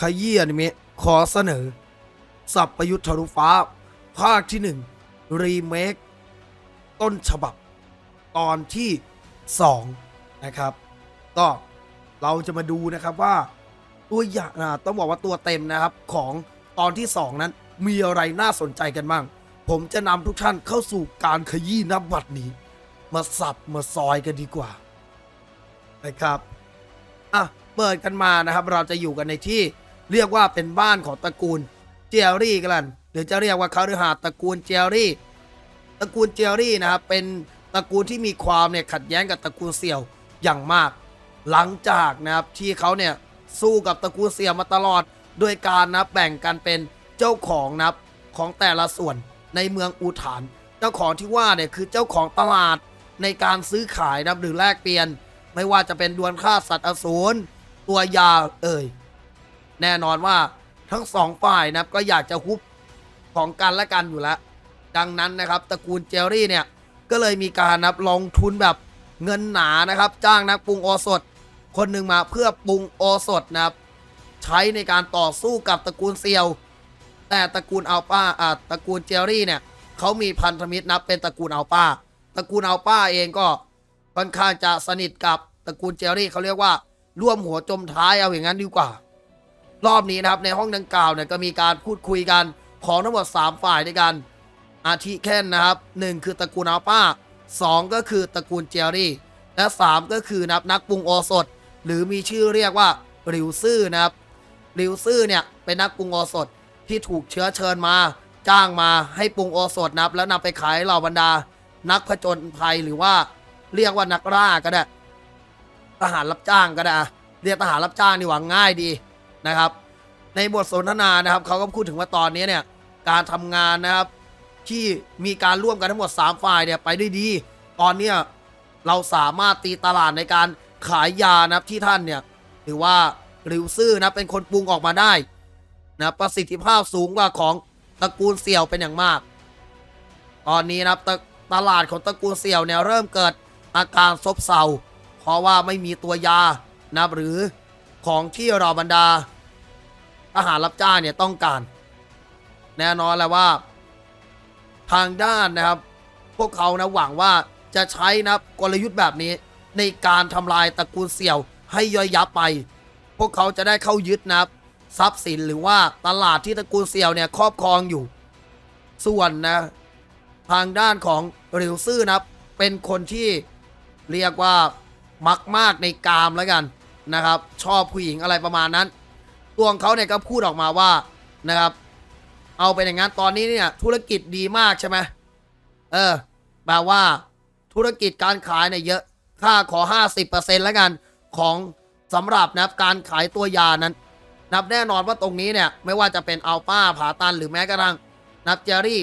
ขยี้อนิเมะขอเสนอ สับประยุทธ์ทะลุฟ้า ภาคที่หนึ่งรีเมคต้นฉบับ ตอนที่2นะครับ ก็เราจะมาดูนะครับว่าตัวอย่างอ่าต้องบอกว่าตัวเต็มนะครับของตอนที่2นั้นมีอะไรน่าสนใจกันบ้าง ผมจะนำทุกท่านเข้าสู่การขยี้นับบัตรนี้ มาสับมาซอยกันดีกว่านะครับ เปิดกันมานะครับ เราจะอยู่กันในที่เรียกว่าเป็นบ้านของตระกูลเจลรี่กันหรือจะเรียกว่าคาฤหาสน์ตระกูลเจลรี่ ตระกูลเจลรี่นะครับเป็นตระกูลที่มีความเนี่ยขัดแย้งกับตระกูลเสี่ยวอย่างมาก หลังจากนะครับที่เขาเนี่ยสู้กับตระกูลเสี่ยวมาตลอด โดยการนะแบ่งกันเป็นเจ้าของนับของแต่ละส่วนในเมืองอูฐาน เจ้าของที่ว่าเนี่ยคือเจ้าของตลาดในการซื้อขายนับหรือแลกเปลี่ยน ไม่ว่าจะเป็นดวลค่าสัตว์อสูร ตัวยาเอ่ยแน่นอนว่าทั้งสองฝ่ายนะครับก็อยากจะฮุบของกันและกันอยู่แล้ว ดังนั้นนะครับตระกูลเจลรี่เนี่ยก็เลยมีการนับลงทุนแบบเงินหนานะครับ จ้างนักปรุงโอสถ คนหนึ่งมาเพื่อปรุงโอสถนะครับ ใช้ในการต่อสู้กับตระกูลเซียว แต่ตระกูลอัลป้าอ่าตระกูลเจลรี่เนี่ยเขามีพันธมิตรนับเป็นตระกูลอัลป้าตระกูลอัลป้าเองก็ค่อนข้างจะสนิทกับตระกูลเจลรี่เขาเรียกว่า ร่วมหัวจมท้ายเอาอย่างนั้นดีกว่า รอบนี้นะครับในห้องดังกล่าวเนี่ยก็มีการพูดคุยกันของทั้งหมด 3 ฝ่ายด้วยกัน อาทิเช่นนะครับหนึ่งคือตระกูลอัลป้าสองก็คือตระกูลเจลลี่ และ 3 ก็คือนับนักปรุงโอสถ หรือมีชื่อเรียกว่าริวซื่อนะครับริวซื่อเนี่ยเป็นนักปรุงโอสถที่ถูกเชื้อเชิญมา จ้างมาให้ปรุงโอสถนับ แล้วนำไปขายเหล่าบรรดา นักผจญภัยหรือว่าเรียกว่านักล่าก็ได้ ทหารรับจ้างก็ได้อะเรียกทหารรับจ้างดีกว่าง่ายดีนะครับ ในบทสนทนานะครับเขาก็พูดถึงว่าตอนนี้เนี่ยการทำงานนะครับที่มีการร่วมกันทั้งหมด 3 ฝ่ายเนี่ยไปได้ดี ตอนเนี้ยเราสามารถตีตลาดในการขายยานะครับที่ท่านเนี่ยหรือว่าริวซื่อนะเป็นคนปรุงออกมาได้นะประสิทธิภาพสูงกว่าของตระกูลเสี่ยวเป็นอย่างมาก ตอนนี้นะครับตตลาดของตระกูลเสี่ยวเนี่ยเริ่มเกิดอาการซบเซา เพราะว่าไม่มีตัวยานะหรือของที่เราบรรดาทหารรับจ้างเนี่ยต้องการ แน่นอนแล้วว่า ทางด้านนะครับ พวกเขานะหวังว่าจะใช้นะกลยุทธ์แบบนี้ในการทำลายตระกูลเสี่ยวให้ย่อยยับไป พวกเขาจะได้เข้ายึดนะทรัพย์สินหรือว่าตลาดที่ตระกูลเสี่ยวเนี่ยครอบครองอยู่ ส่วนนะ ทางด้านของริวซื่อนะเป็นคนที่เรียกว่า มักมากในกามแล้วกันนะครับ ชอบผู้หญิงอะไรประมาณนั้น ตัวของเขาเนี่ยก็พูดออกมาว่านะครับ เอาเป็นอย่างนั้นตอนนี้เนี่ยธุรกิจดีมากใช่ไหมเออแปลว่า ธุรกิจการขายเนี่ยเยอะค่าขอ 50%แล้วกันของสำหรับนะครับการขายตัวยานั้น นับแน่นอนว่าตรงนี้เนี่ยไม่ว่าจะเป็นอัลป้าผาตันหรือแม้กระทั่งนับเจอรี่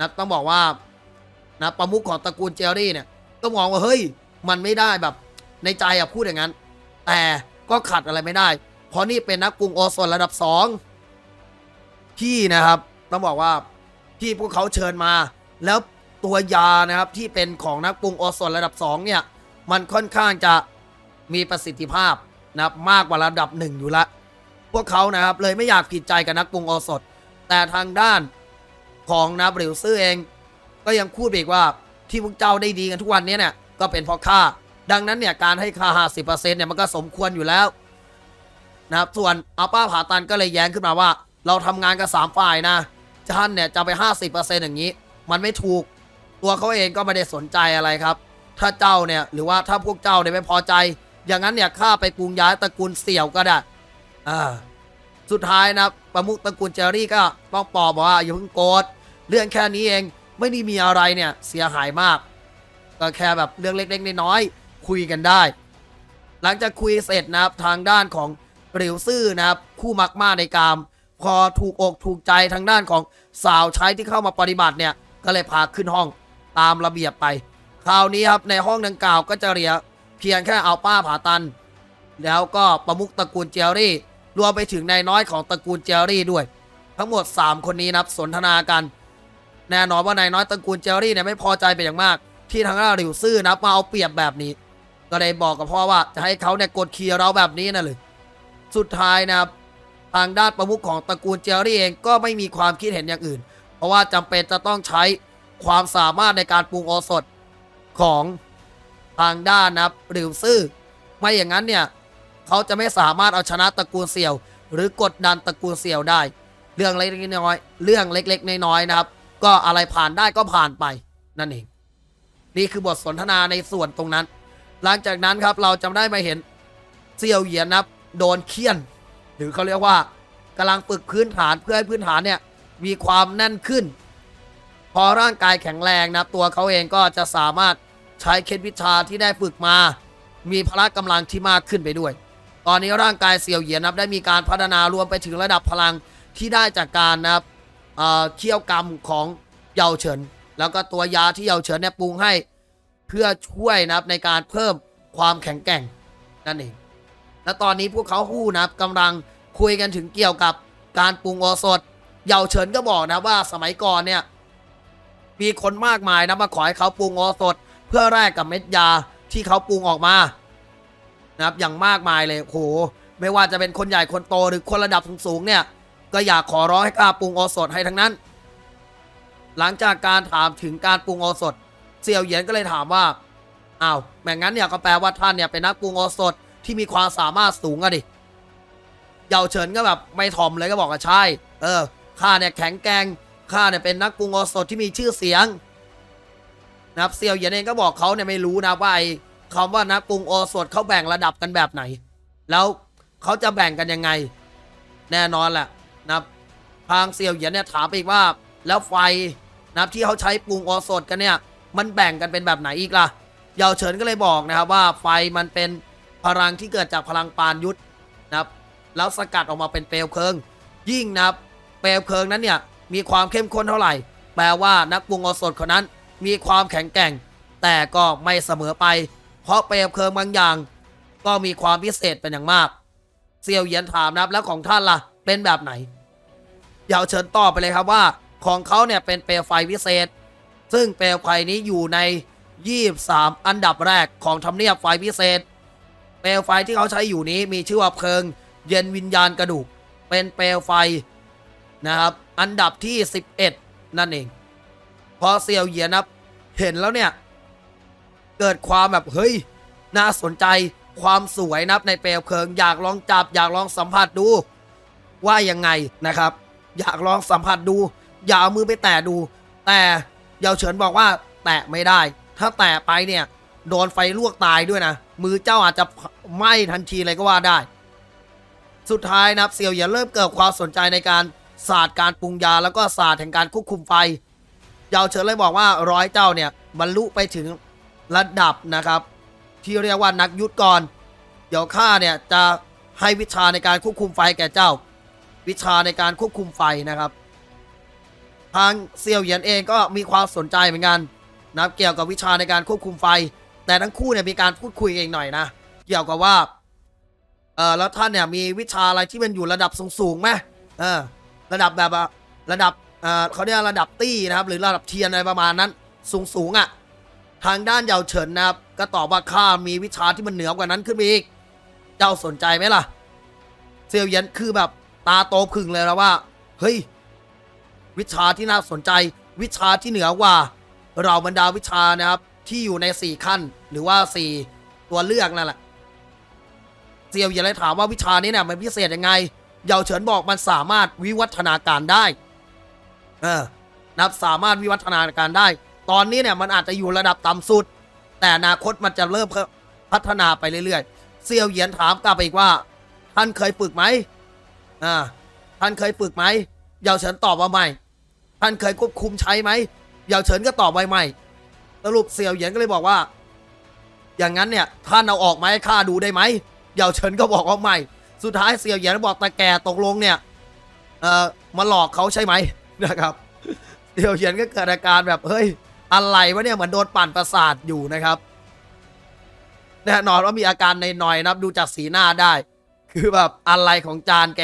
นับต้องบอกว่านะประมุขของตระกูลเจอรี่เนี่ยก็มองว่าเฮ้ย มันไม่ได้แบบ ในใจอะพูดอย่างนั้น แต่ก็ขัดอะไรไม่ได้ เพราะนี่เป็นนักปรุงโอโซนระดับ2ที่นะครับต้องบอกว่าที่พวกเขาเชิญมา แล้วตัวยานะครับที่เป็นของนักปรุงโอโซนระดับ2เนี่ยมันค่อนข้างจะมีประสิทธิภาพนะครับมากกว่าระดับ1อยู่ละ พวกเขานะครับเลยไม่อยากผิดใจกับนักปรุงโอสถ แต่ทางด้านของนาบริวซื่อเอง ก็ยังพูดอีกว่าที่พวกเจ้าได้ดีกันทุกวันนี้เนี่ยก็เป็นเพราะข้า ดังนั้นเนี่ยการให้ค่า50%เนี่ยมันก็สมควรอยู่แล้วนะครับส่วนอัลป้าผาตันก็เลยแย้งขึ้นมาว่า เราทำงานกันสามฝ่ายนะท่านเนี่ยจะไป 50%อย่างนี้ มันไม่ถูก ตัวเขาเองก็ไม่ได้สนใจอะไรครับ ถ้าเจ้าเนี่ยหรือว่าถ้าพวกเจ้าเนี่ยไม่พอใจ อย่างนั้นเนี่ยข้าไปปรุงย้ายตระกูลเสี่ยวก็ได้อ่าสุดท้ายนะประมุขตระกูลเจอรี่ก็ต้องปอบบอกว่าอย่าเพิ่งโกรธเรื่องแค่นี้เองไม่ได้มีอะไรเนี่ยเสียหายมาก ก็แค่แบบเรื่องเล็กๆน้อยๆ คุยกันได้ หลังจากคุยเสร็จนะครับทางด้านของเริวซื่อนะครับคู่มักมาในกาม พอถูกอกถูกใจทางด้านของสาวใช้ที่เข้ามาปฏิบัติเนี่ยก็เลยพาขึ้นห้องตามระเบียบไป คราวนี้ครับในห้องดังกล่าวก็จะเหลือเพียงแค่เอาป้าผาตัน แล้วก็ประมุขตระกูลเจลลี่ รวมไปถึงนายน้อยของตระกูลเจลลี่ด้วย ทั้งหมด 3 คนนี้นะครับสนทนากัน แน่นอนว่านายน้อยตระกูลเจลลี่เนี่ยไม่พอใจเป็นอย่างมาก ที่ทางด้านริวซื่อนับมาเอาเปรียบแบบนี้ ก็เลยบอกกับพ่อว่าจะให้เขาเนี่ยกดขี่เราแบบนี้นะเลยสุดท้ายนะครับทางด้านประมุขของตระกูลเจอรี่เองก็ไม่มีความคิดเห็นอย่างอื่น เพราะว่าจำเป็นจะต้องใช้ความสามารถในการปรุงโอสถของทางด้านนะครับหรือซื่อไม่อย่างนั้นเนี่ยเขาจะไม่สามารถเอาชนะตระกูลเสี่ยว หรือกดดันตระกูลเสี่ยวได้ เรื่องเล็กๆน้อยๆเรื่องเล็กๆน้อยๆนะครับ ก็อะไรผ่านได้ก็ผ่านไปนั่นเองนี่คือบทสนทนาในส่วนตรงนั้น หลังจากนั้นครับเราจะได้มาเห็นเซียวเหยียนนะครับโดนเคี่ยน หรือเขาเรียกว่ากำลังฝึกพื้นฐานเพื่อให้พื้นฐานเนี่ยมีความแน่นขึ้น พอร่างกายแข็งแรงนะครับตัวเขาเองก็จะสามารถใช้เคล็ดวิชาที่ได้ฝึกมา มีพละกำลังที่มากขึ้นไปด้วย ตอนนี้ร่างกายเสียวเหยียนนะครับได้มีการพัฒนารวมไปถึงระดับพลังที่ได้จากการนะครับเอ่อเคี่ยวกรรมของเยาเฉิน แล้วก็ตัวยาที่เยาเฉินเนี่ยปรุงให้ เพื่อช่วยนะครับในการเพิ่มความแข็งแกร่งนั่นเอง และตอนนี้พวกเขาคู่นะครับกำลังคุยกันถึงเกี่ยวกับการปรุงโอสถ เยาเฉินก็บอกนะว่าสมัยก่อนเนี่ยมีคนมากมายนะมาขอให้เขาปรุงโอสถ เพื่อแลกกับเม็ดยาที่เขาปรุงออกมานะครับอย่างมากมายเลยโอ้โหไม่ว่าจะเป็นคนใหญ่คนโตหรือคนระดับสูงๆเนี่ยก็อยากขอร้องให้ข้าปรุงโอสถให้ทั้งนั้น หลังจากการถามถึงการปรุงโอสถ เสี่ยวเหยียนก็เลยถามว่าอ้าวแม่งั้นเนี่ยก็แปลว่าท่านเนี่ยเป็นนักปรุงโอสถที่มีความสามารถสูงอะดิเยาเฉินก็แบบไม่ถ่อมเลยก็บอกว่าใช่ เออข้าเนี่ยแข็งแกร่งข้าเนี่ยเป็นนักปรุงโอสถที่มีชื่อเสียงนะครับเซียวเหยียนเองก็บอกเขาเนี่ยไม่รู้นะว่าไอ้คำว่านักปรุงโอสถเขาแบ่งระดับกันแบบไหน แล้วเขาจะแบ่งกันยังไง แน่นอนแหละนะครับทางเซียวเหยียนเนี่ยถามไปอีกว่า แล้วไฟนะครับที่เขาใช้ปรุงโอสถกันเนี่ย มันแบ่งกันเป็นแบบไหนอีกล่ะ เยาเฉินก็เลยบอกนะครับว่าไฟมันเป็นพลังที่เกิดจากพลังปานยุทธนะครับแล้วสกัดออกมาเป็นเปลวเพลิง ยิ่งนะครับเปลวเพลิงนั้นเนี่ยมีความเข้มข้นเท่าไหร่ แปลว่านักปรุงอสถคนนั้น มีความแข็งแกร่ง แต่ก็ไม่เสมอไป เพราะเปลวเพลิงบางอย่าง ก็มีความพิเศษเป็นอย่างมากเซียวเยียนถามนะครับแล้วของท่านล่ะเป็นแบบไหนเยาเฉินตอบไปเลยครับว่า ของเขาเนี่ยเป็นเปลวไฟพิเศษ ซึ่งเปลวไฟนี้อยู่ใน 23 อันดับแรกของทำเนียบไฟพิเศษ เปลวไฟที่เขาใช้อยู่นี้มีชื่อว่าเพลิง เย็นวิญญาณกระดูก เป็นเปลวไฟนะครับ อันดับที่ 11 นั่นเอง พอเซียวเหยียนับเห็นแล้วเนี่ย เกิดความแบบเฮ้ย น่าสนใจความสวยนับในเปลวเพลิง อยากลองจับอยากลองสัมผัสดู ว่ายังไงนะครับ อยากลองสัมผัสดู อย่าเอามือไปแตะดู แต่ เยาเฉินบอกว่าแตะไม่ได้ ถ้าแตะไปเนี่ย โดนไฟลวกตายด้วยนะ มือเจ้าอาจจะไหม้ทันทีเลยก็ว่าได้ สุดท้ายนะครับเซียวเหยียนเริ่มเกิดความสนใจในการศาสตร์การปรุงยาแล้วก็ศาสตร์แห่งการควบคุมไฟ เยาเฉินเลยบอกว่าร้อยเจ้าเนี่ยบรรลุไปถึงระดับนะครับ ที่เรียกว่านักยุทธก่อนเดี๋ยวข้าเนี่ยจะให้วิชาในการควบคุมไฟแก่เจ้า วิชาในการควบคุมไฟนะครับ ทางเซียวเหยียนเองก็มีความสนใจเหมือนกันนะเกี่ยวกับวิชาในการควบคุมไฟ แต่ทั้งคู่เนี่ยมีการพูดคุยเองหน่อยนะ เกี่ยวกับว่าเออแล้วท่านเนี่ยมีวิชาอะไรที่มันอยู่ระดับสูงๆไหมเออระดับแบบระดับเออเขาเรียกระดับตี้นะครับ หรือระดับเทียนอะไรประมาณนั้น สูงๆอะ่ะทางด้านเยาเฉินนะครับ ก็ตอบว่าข้ามีวิชาที่มันเหนือกว่านั้นขึ้นไปอีก เจ้าสนใจไหมล่ะ เซียวเหยียนคือแบบตาโตผึ่งเลยนะว่า เฮ้ย วิชาที่น่าสนใจ วิชาที่เหนือกว่าเราบรรดาวิชานะครับ ที่อยู่ในสี่ขั้น หรือว่าสี่ตัวเลือกนั่นแหละเซียวเยียนเลยถามว่าวิชานี้เนี่ยมันพิเศษยังไงเยาเฉินบอกมันสามารถวิวัฒนาการได้ เออนับสามารถวิวัฒนาการได้ ตอนนี้เนี่ยมันอาจจะอยู่ระดับต่ำสุด แต่อนาคตมันจะเริ่มพัฒนาไปเรื่อยๆ เซียวเหยียนถามกลับไปอีกว่า ท่านเคยฝึกไหมอ่าท่านเคยฝึกไหมเยาเฉินตอบว่าไม่ ท่านเคยควบคุมใช้ไหมเยาเฉินก็ตอบไว้ไม่สรุปเซียวเหยียนก็เลยบอกว่า อย่างนั้นเนี่ยท่านเอาออกมาให้ข้าดูได้ไหมเยาเฉินก็บอกว่าไม่ สุดท้ายเซียวเหยียนบอกตาแก่ตกลงเนี่ยเอ่อมาหลอกเขาใช่ไหมนะครับเซียวเหยียนก็เกิดอาการแบบเฮ้ยอะไรวะเนี่ยเหมือนโดนปั่นประสาทอยู่นะครับแน่นอนว่ามีอาการในหน่อยนะครับดูจากสีหน้าได้ คือแบบอะไรของจานแก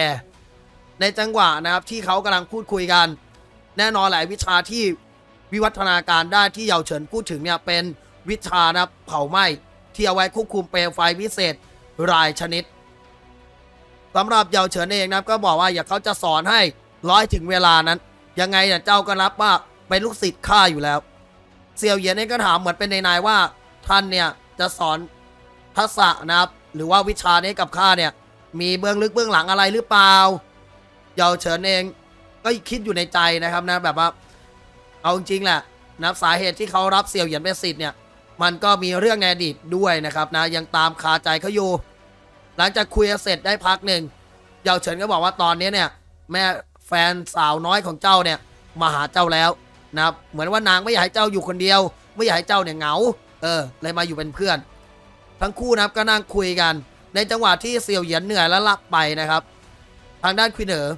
ในจังหวะนะครับที่เขากำลังพูดคุยกัน แน่นอนหลายวิชาที่วิวัฒนาการได้ที่เยาเฉินพูดถึงเนี่ยเป็นวิชานะเผาไหม้ที่เอาไว้ควบคุมเปลวไฟพิเศษรายชนิดสำหรับเยาเฉินเองนะก็บอกว่าอย่าเขาจะสอนให้ร้อยถึงเวลานั้น ยังไงเนี่ยเจ้าก็รับว่าเป็นลูกศิษย์ข้าอยู่แล้วเซียวเหยียนเองก็ถามเหมือนเป็นในนายว่าท่านเนี่ยจะสอนทักษะนะครับ หรือว่าวิชานี้กับข้าเนี่ยมีเบื้องลึกเบื้องหลังอะไรหรือเปล่าเยาเฉินเอง ก็คิดอยู่ในใจนะครับนะแบบว่า เอาจริงๆแหละนะสาเหตุที่เขารับเซียวเหยียนเป็นศิษย์เนี่ย มันก็มีเรื่องในอดีตด้วยนะครับนะยังตามคาใจเขาอยู่ หลังจากคุยเสร็จได้พักหนึ่งเยาเฉินก็บอกว่าตอนนี้เนี่ย แม่แฟนสาวน้อยของเจ้าเนี่ยมาหาเจ้าแล้วนะครับเหมือนว่านางไม่อยากให้เจ้าอยู่คนเดียว ไม่อยากให้เจ้าเนี่ยเหงา เออเลยมาอยู่เป็นเพื่อน ทั้งคู่นะครับก็นั่งคุยกัน ในจังหวะที่เซียวเหยียนเหนื่อยและลักไปนะครับ ทางด้านควินเหอ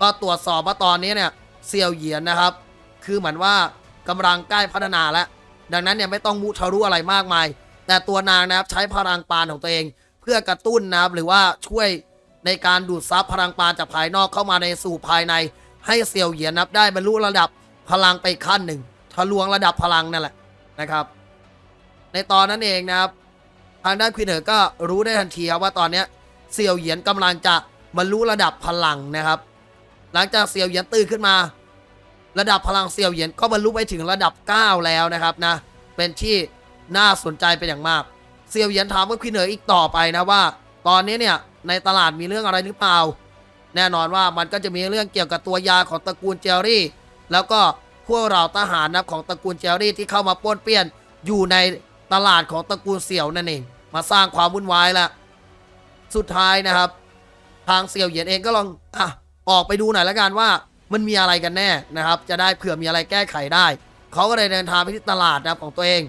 ก็ตรวจสอบว่าตอนนี้เนี่ยเซียวเหยียนนะครับ คือเหมือนว่ากำลังใกล้พัฒนาแล้ว ดังนั้นเนี่ยไม่ต้องมุทะลุอะไรมากมาย แต่ตัวนางนะครับใช้พลังปานของตัวเอง เพื่อกระตุ้นนะครับหรือว่าช่วยในการดูดซับพลังปานจากภายนอกเข้ามาในสู่ภายใน ให้เซียวเหยียนนับได้บรรลุระดับพลังไปขั้นหนึ่งทะลวงระดับพลังนั่นแหละนะครับ ในตอนนั้นเองนะครับ ทางด้านควินเหอก็รู้ได้ทันทีครับว่าตอนนี้เซียวเหยียนกำลังจะบรรลุระดับพลังนะครับ หลังจากเซียวเหยียนตื่นขึ้นมา ระดับพลังเซียวเหยียนก็บรรลุไปถึงระดับ 9 แล้วนะครับนะ เป็นที่น่าสนใจเป็นอย่างมาก เซียวเหยียนถามว่าควินเหออีกต่อไปนะว่า ตอนนี้เนี่ยในตลาดมีเรื่องอะไรหรือเปล่า แน่นอนว่ามันก็จะมีเรื่องเกี่ยวกับตัวยาของตระกูลเจอรี่ แล้วก็พวกเราทหารนะของตระกูลเจอรี่ที่เข้ามาป้วนเปี้ยนอยู่ในตลาดของตระกูลเสี่ยวนั่นเองมาสร้างความวุ่นวายละ สุดท้ายนะครับ ทางเสี่ยวเหยียนเองก็ลองอะ ออกไปดูหน่อยละกันว่ามันมีอะไรกันแน่นะครับ จะได้เผื่อมีอะไรแก้ไขได้ เขาก็เลยเดินทางไปที่ตลาดนะครับของตัวเอง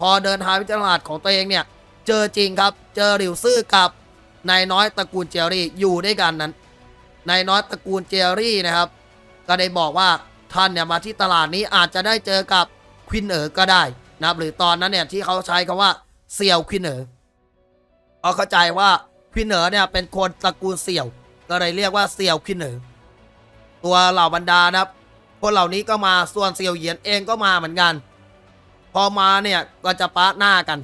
พอเดินทางไปที่ตลาดของตัวเองเนี่ย เจอจริงครับ เจอหลิวซื่อกับนายน้อยตระกูลเจอรี่อยู่ด้วยกันนั้นนายน้อยตระกูลเจอรี่นะครับ ก็ได้บอกว่าท่านเนี่ยมาที่ตลาดนี้อาจจะได้เจอกับควินเอ๋อก็ได้นะครับหรือตอนนั้นเนี่ยที่เขาใช้คำว่าเสี่ยวควินเอ๋อเอาเข้าใจว่าควินเอ๋อเนี่ยเป็นคนตระกูลเสี่ยว ก็เลยเรียกว่าเสี่ยวควินเอ๋อตัวเหล่าบรรดานะครับคนเหล่านี้ก็มาส่วนเสี่ยวเหยียนเองก็มาเหมือนกัน พอมาเนี่ยก็จะปะหน้ากัน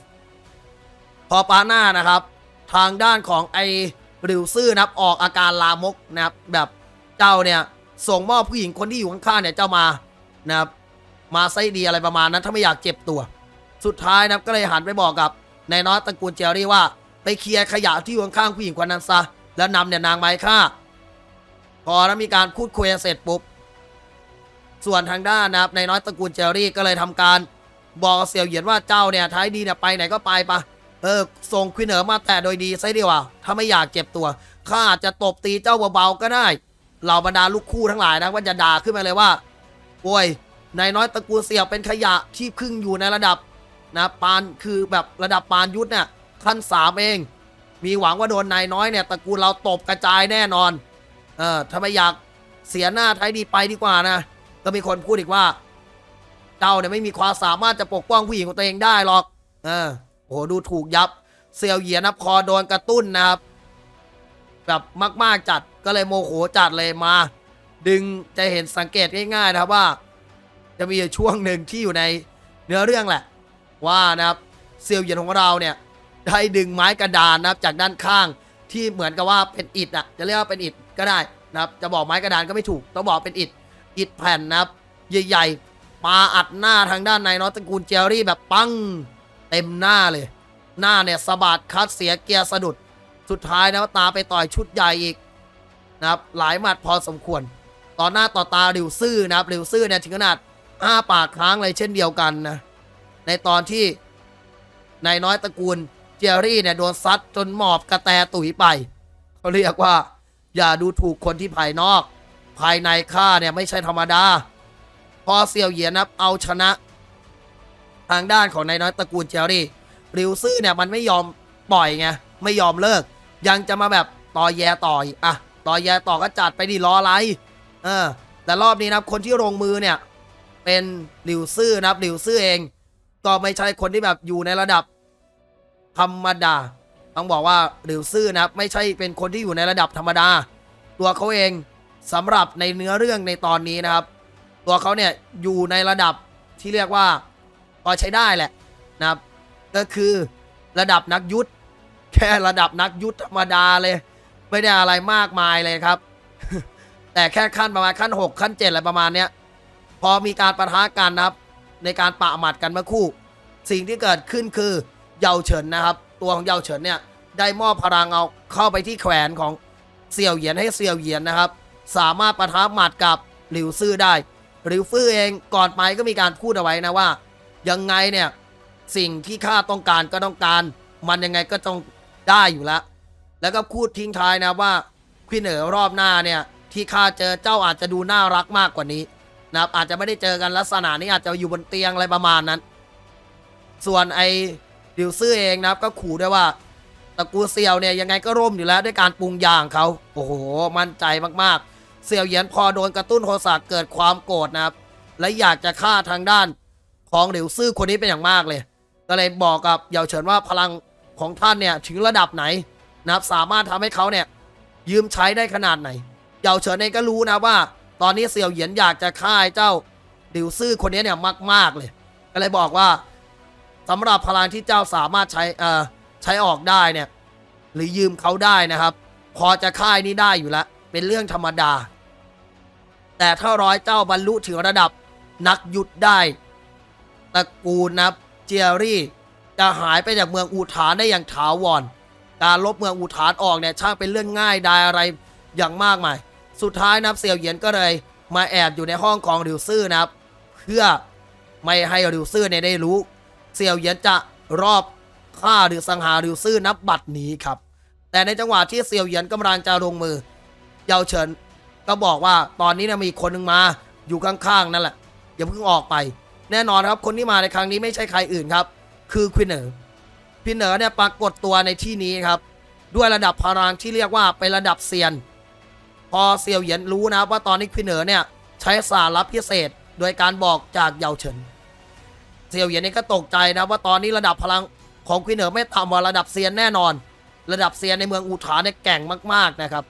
พอปะหน้านะครับ ทางด้านของไอริวซื่อนะครับออกอาการลามกนะครับแบบเจ้าเนี่ยส่งมอบผู้หญิงคนที่อยู่ข้างๆเนี่ยเจ้ามานะครับมาไส้ดีอะไรประมาณนั้นถ้าไม่อยากเจ็บตัว สุดท้ายนะครับก็เลยหันไปบอกกับนายน้อยตระกูลเจอรี่ว่า ไปเคลียร์ขยะที่อยู่ข้างๆผู้หญิงคนนั้นซะ แล้วนำเนี่ยนางไม้ฆ่า พอแล้วมีการพูดคุยเสร็จปุ๊บ ส่วนทางด้านนะครับนายน้อยตระกูลเจอรี่ก็เลยทำการ บอกเสี่ยวเหยียนว่าเจ้าเนี่ยท้ายดีเนี่ยไปไหนก็ไปปะเออส่งควินเหอมาแต่โดยดีซะดีกว่า ถ้าไม่อยากเจ็บตัวข้าอาจจะตบตีเจ้าเบาๆก็ได้เหล่าบรรดาลูกคู่ทั้งหลายนะว่าจะด่าขึ้นมาเลยว่าโอ้ยนายน้อยตระกูลเสี่ยวเป็นขยะที่พึ่งอยู่ในระดับนะปานคือแบบระดับปานยุทธเนี่ยขั้นสามเอง มีหวังว่าโดนนายน้อยเนี่ยตระกูลเราตบกระจายแน่นอน เออถ้าไม่อยากเสียหน้าไทยดีไปดีกว่านะ ก็มีคนพูดอีกว่า เจ้าเนี่ยไม่มีความสามารถจะปกป้องผู้หญิงของตัวเองได้หรอก เออโอ้โหดูถูกยับ เซียวเหยียนนะพอโดนกระตุ้นนะครับ แบบมาก ๆจัดก็เลยโมโหจัดเลยมา ดึงจะเห็นสังเกตง่ายๆนะครับว่า จะมีช่วงหนึ่งที่อยู่ในเนื้อเรื่องแหละ ว่านะครับเซียวเหยียนของเราเนี่ย ได้ดึงไม้กระดานนะครับ จากด้านข้างที่เหมือนกับว่าเป็นอิฐอะจะเรียกว่าเป็นอิฐก็ได้นะครับ จะบอกไม้กระดานก็ไม่ถูกต้องบอกเป็นอิฐอิฐแผ่นนะครับ ใหญ่ๆปาอัดหน้าทางด้านในน้อยตระกูลเจอรี่แบบปังเต็มหน้าเลย หน้าเนี่ยสะบัดคัดเสียเกียร์สะดุดสุดท้ายนะตาไปต่อยชุดใหญ่อีกนะครับหลายหมัดพอสมควร ต่อหน้าต่อตาริวซื่อนะครับริวซื่อเนี่ยถึงขนาดอ้าปากค้างเลยเช่นเดียวกันนะในตอนที่นายน้อยตระกูล เจอรี่เนี่ยโดนซัดจนหมอบกระแตตุ๋ยไป เขาเรียกว่า อย่าดูถูกคนที่ภายนอก ภายในข้าเนี่ยไม่ใช่ธรรมดา พอเซียวเหยียนนะครับเอาชนะ ทางด้านของนายน้อยตระกูลเจอรี่ริวซื่อเนี่ยมันไม่ยอมปล่อยไงไม่ยอมเลิก ยังจะมาแบบต่อแยต่อยอะต่อแยต่อก็จัดไปดิรออะไรเออแต่รอบนี้นะครับคนที่ลงมือเนี่ย เป็นหลิวซื่อนับหลิวซื่อเอง ก็ไม่ใช่คนที่แบบอยู่ในระดับ ธรรมดา ต้องบอกว่าหลิวซื่อนะครับ ไม่ใช่เป็นคนที่อยู่ในระดับธรรมดา ตัวเขาเองสำหรับในเนื้อเรื่องในตอนนี้นะครับ ตัวเขาเนี่ยอยู่ในระดับที่เรียกว่าพอใช้ได้แหละนะครับ ก็คือระดับนักยุทธแค่ระดับนักยุทธธรรมดาเลย ไม่ได้อะไรมากมายเลยครับ แต่แค่ขั้นประมาณขั้น 6 ขั้น 7 อะไรประมาณเนี้ยพอมีการประทะกันนะครับ ในการปะหมัดกันเมื่อคู่ สิ่งที่เกิดขึ้นคือ เยาเฉินนะครับ ตัวของเยาเฉินเนี่ยได้มอบพลังเอาเข้าไปที่แขวนของเสี่ยวเหยียนให้เสี่ยวเหยียนนะครับ สามารถประทะหมัดกับหลิวซื่อได้ หลิวซื่อเองก่อนไปก็มีการพูดเอาไว้นะว่า ยังไงเนี่ยสิ่งที่ข้าต้องการก็ต้องการ มันยังไงก็ต้องได้อยู่แล้วแล้วก็พูดทิ้งท้ายนะว่าพี่เหนือรอบหน้าเนี่ยที่ข้าเจอเจ้าอาจจะดูน่ารักมากกว่านี้นะครับอาจจะไม่ได้เจอกันลักษณะนี้อาจจะอยู่บนเตียงอะไรประมาณนั้น ส่วนไอ ดิวซื่อเองนะครับก็ขู่ด้วยว่าตระกูลเซียวเนี่ยยังไงก็ร่มอยู่แล้วด้วยการปรุงยางเขาโอ้โห มั่นใจมากๆ เซียวเหยียนพอโดนกระตุ้นโทสะเกิดความโกรธนะครับ และอยากจะฆ่าทางด้านของหลิวซื่อคนนี้เป็นอย่างมากเลย ก็เลยบอกกับเหยาเฉินว่าพลังของท่านเนี่ยถึงระดับไหนนะครับสามารถทำให้เขาเนี่ยยืมใช้ได้ขนาดไหนเหยาเฉินเองก็รู้นะว่า ตอนนี้เซียวเหยียนอยากจะฆ่าเจ้าหลิวซื่อคนนี้เนี่ยมาก ๆเลย ก็เลยบอกว่า สำหรับพลังที่เจ้าสามารถใช้เอ่อใช้ออกได้เนี่ย หรือยืมเขาได้นะครับ พอจะค่ายนี้ได้อยู่แล้ว เป็นเรื่องธรรมดา แต่ถ้าร้อยเจ้าบรรลุถึงระดับนักหยุดได้ตระกูลนับเจียรี่ จะหายไปจากเมืองอูฐานได้อย่างถาวร การลบเมืองอูฐานออกเนี่ยช่างเป็นเรื่องง่ายดายอะไรอย่างมากมาย สุดท้ายนับเสี่ยวเหยียนก็เลย มาแอบอยู่ในห้องของริวซื่อนะครับ เพื่อไม่ให้ริวซื่อเนี่ยได้รู้ เสี่ยวเยียนจะรอบฆ่าหรือสังหารหริวซื่อนับบัตรนี้ครับ แต่ในจังหวะที่เสี่ยวเยียนกำลังจะลงมือ เยาเฉินก็บอกว่าตอนนี้นะมีคนหนึ่งมาอยู่ข้างๆนั่นแหละอย่าเพิ่งออกไป แน่นอนครับคนที่มาในครั้งนี้ไม่ใช่ใครอื่นครับ คือควินเนอร์ควินเนอร์เนี่ยปรากฏตัวในที่นี้ครับ ด้วยระดับพลังที่เรียกว่าเป็นระดับเซียน พอเซียวเหยียนรู้นะว่าตอนนี้ควินเนอร์เนี่ยใช้สารลับพิเศษ โดยการบอกจากเยาเฉิน เซียวเหยียนนี่ก็ตกใจนะว่าตอนนี้ระดับพลังของควินเนอไม่ต่ำกว่าระดับเซียนแน่นอน ระดับเซียนในเมืองอูฐานเนี่ยแก่งมาก ๆนะครับ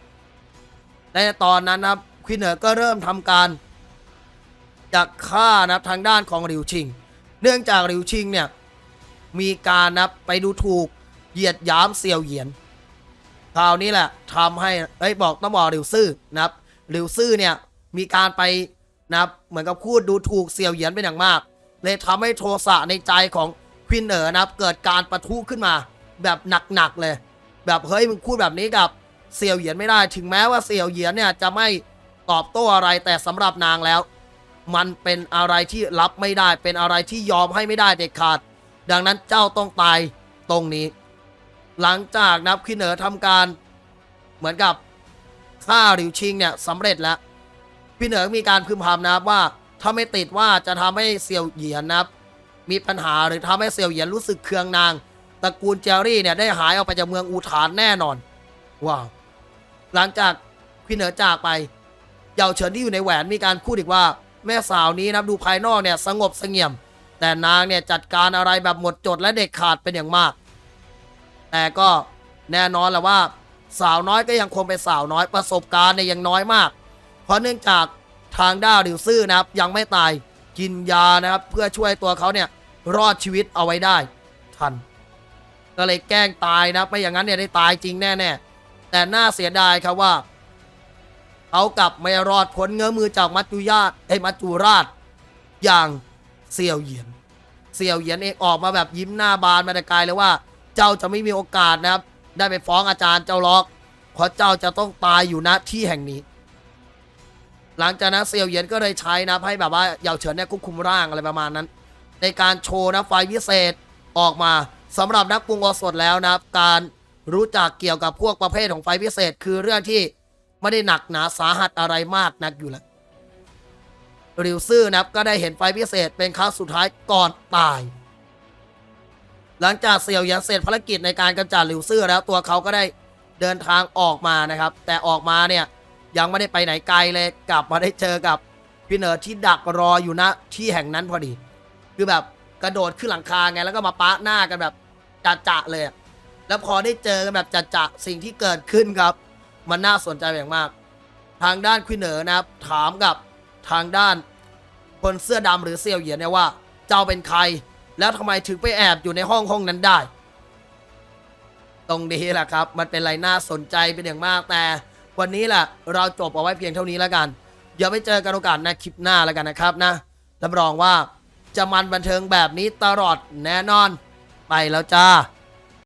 ในตอนนั้นนะควินเนอก็เริ่มทำการจะฆ่านับทางด้านของริวชิง เนื่องจากริวชิงเนี่ยมีการนับไปดูถูกเหยียดหยามเซียวเหยียนคราวนี้แหละทำให้เอ้ยบอกต้องบอกริวซื่อนะครับริวซื่อเนี่ยมีการไปนับเหมือนกับพูดดูถูกเซียวเหยียนเป็นอย่างมาก เลยทำให้โทสะในใจของควินเอร์นะครับ เกิดการประทุขึ้นมาแบบหนักๆเลย แบบเฮ้ยมึงพูดแบบนี้กับเซียวเหยียนไม่ได้ ถึงแม้ว่าเซียวเหยียนเนี่ยจะไม่ตอบโต้อะไรแต่สำหรับนางแล้ว มันเป็นอะไรที่รับไม่ได้ เป็นอะไรที่ยอมให้ไม่ได้เด็ดขาด ดังนั้นเจ้าต้องตายตรงนี้ หลังจากนับคินเหนอทำการเหมือนกับฆ่าหลิวชิงเนี่ยสำเร็จแล้วพี่เหนอมีการพึมพำนะครับว่า ถ้าไม่ติดว่าจะทำให้เซียวเหยียนนะครับ มีปัญหาหรือทำให้เซียวเหยียนรู้สึกเคืองนางตระกูลเจอรี่เนี่ยได้หายออกไปจากเมืองอูฐานแน่นอนว้าวหลังจากพี่เหนือจากไปเหยาเฉินที่อยู่ในแหวนมีการพูดอีกว่า แม่สาวนี้นะครับดูภายนอกเนี่ยสงบเสงี่ยม แต่นางเนี่ยจัดการอะไรแบบหมดจดและเด็ดขาดเป็นอย่างมาก แต่ก็แน่นอนแหละว่า สาวน้อยก็ยังคงเป็นสาวน้อยประสบการณ์เนี่ยยังน้อยมาก เพราะเนื่องจาก ทางด้าวดิวซื่อนะครับ ยังไม่ตายกินยานะครับ เพื่อช่วยตัวเขาเนี่ยรอดชีวิตเอาไว้ได้ ทัน ก็เลยแกล้งตายนะไม่อย่างนั้นเนี่ยได้ตายจริงแน่ๆแต่น่าเสียดายครับว่าเขากลับไม่รอดพ้นเงื้อมือจากมัจจุราชไอ้ยมัจจุราช อย่างเซี่ยวเหยียนเซี่ยวเหยียนเองออกมาแบบยิ้มหน้าบานมาแต่ไกลเลยว่า เจ้าจะไม่มีโอกาสนะครับ ได้ไปฟ้องอาจารย์เจ้าล็อกเพราะเจ้าจะต้องตายอยู่ณที่แห่งนี้ หลังจากนั้นเซียวเหยียนก็เลยใช้นะให้แบบว่าเหยาเฉินเนี่ยควบคุมร่างอะไรประมาณนั้น ในการโชว์นะไฟวิเศษออกมาสำหรับนักปรุงโอสถแล้วนะครับการรู้จักเกี่ยวกับพวกประเภทของไฟพิเศษ คือเรื่องที่ไม่ได้หนักหนาสาหัสอะไรมากนักอยู่แล้วริวซื่อนะครับก็ได้เห็นไฟพิเศษเป็นครั้งสุดท้ายก่อนตาย หลังจากเสี่ยวเหยันเสร็จภารกิจในการกำจัดริวซื่อแล้วตัวเขาก็ได้เดินทางออกมานะครับ แต่ออกมาเนี่ย ยังไม่ได้ไปไหนไกลเลยกลับมาได้เจอกับพี่เนิร์ดที่ดักรออยู่ณที่แห่งนั้นพอดี คือแบบกระโดดขึ้นหลังคาไงแล้วก็มาปะหน้ากันแบบจัดจะเลยแล้วพอได้เจอกันแบบจัดจะสิ่งที่เกิดขึ้นครับ มันน่าสนใจอย่างมาก ทางด้านควิเนอร์นะครับ ถามกับทางด้านคนเสื้อดำหรือเซียวเหยียนเนี่ยว่า เจ้าเป็นใคร แล้วทำไมถึงไปแอบอยู่ในห้องห้องนั้นได้ ตรงนี้แหละครับ มันเป็นอะไรน่าสนใจเป็นอย่างมากแต่ วันนี้แหละเราจบเอาไว้เพียงเท่านี้แล้วกัน เดี๋ยวไปเจอกันโอกาสในคลิปหน้าแล้วกันนะครับนะรับรองว่าจะมันบันเทิงแบบนี้ตลอดแน่นอน ไปแล้วจ้า